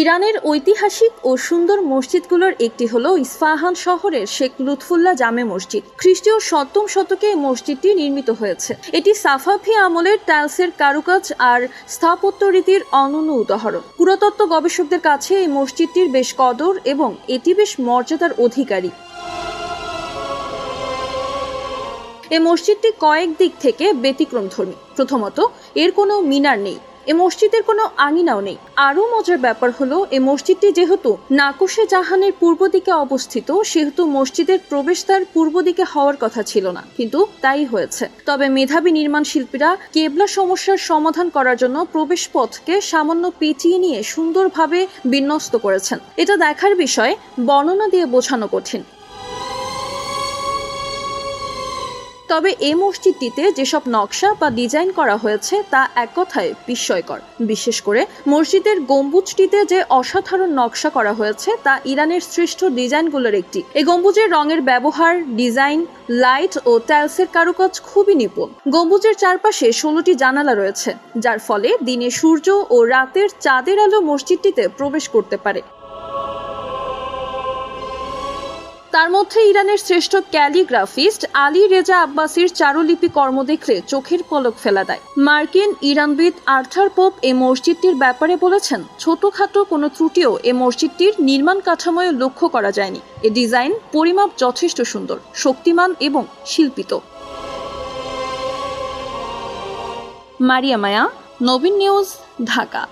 ইরানের ঐতিহাসিক ও সুন্দর মসজিদগুলোর একটি হলো ইস্পাহান শহরের শেখ লুৎফুল্লাহ জামে মসজিদ। খ্রিস্টীয় সপ্তম শতকে এই মসজিদটি নির্মিত হয়েছে। এটি সাফাফি আমলের টাইলসের কারুকাজ আর স্থাপত্য রীতির অনন্য উদাহরণ। পুরাতত্ত্ব গবেষকদের কাছে এই মসজিদটির বেশ কদর এবং এটি বেশ মর্যাদার অধিকারী। এ মসজিদটি কয়েক দিক থেকে ব্যতিক্রমধর্মী। প্রথমত, এর কোনো মিনার নেই। এ মসজিদের কোনো আঙিনাও নেই। আরও মজার ব্যাপার হলো, এ মসজিদটি যেহেতু নাকুশে জাহানের পূর্ব দিকে অবস্থিত, সেহেতু মসজিদের প্রবেশদ্বার পূর্ব দিকে হওয়ার কথা ছিল না, কিন্তু তাই হয়েছে। তবে মেধাবী নির্মাণ শিল্পীরা কেবলা সমস্যার সমাধান করার জন্য প্রবেশ পথকে সামান্য পেঁচিয়ে নিয়ে সুন্দরভাবে বিন্যস্ত করেছেন। এটা দেখার বিষয় বর্ণনা দিয়ে বোঝানো কঠিন। তবে এই মসজিদটিতে যেসব নকশা বা ডিজাইন করা হয়েছে তা এক কথায় বিস্ময়কর। বিশেষ করে মসজিদের গম্বুজটিতে যে অসাধারণ নকশা করা হয়েছে তা ইরানের শ্রেষ্ঠ ডিজাইনগুলোর একটি। এই গম্বুজের রঙের ব্যবহার, ডিজাইন, লাইট ও টাইলসের কারুকাজ খুবই নিপুণ। গম্বুজের চারপাশে ষোলোটি জানালা রয়েছে, যার ফলে দিনে সূর্য ও রাতের চাঁদের আলো মসজিদটিতে প্রবেশ করতে পারে। তার মধ্যে ইরানের শ্রেষ্ঠ ক্যালিগ্রাফিস্ট আলী রেজা আব্বাসির চারুলিপি কর্ম দেখলে চোখের পলক ফেলা দেয়। মার্কিন ইরানবিদ আর্থার পোপ এই মসজিদটির ব্যাপারে বলেছেন, ছোটখাটো কোনো ত্রুটিও এ মসজিদটির নির্মাণ কাঠামোয় লক্ষ্য করা যায়নি। এ ডিজাইন, পরিমাপ যথেষ্ট সুন্দর, শক্তিমান এবং শিল্পিত। মারিয়া মায়া, নবীন নিউজ, ঢাকা।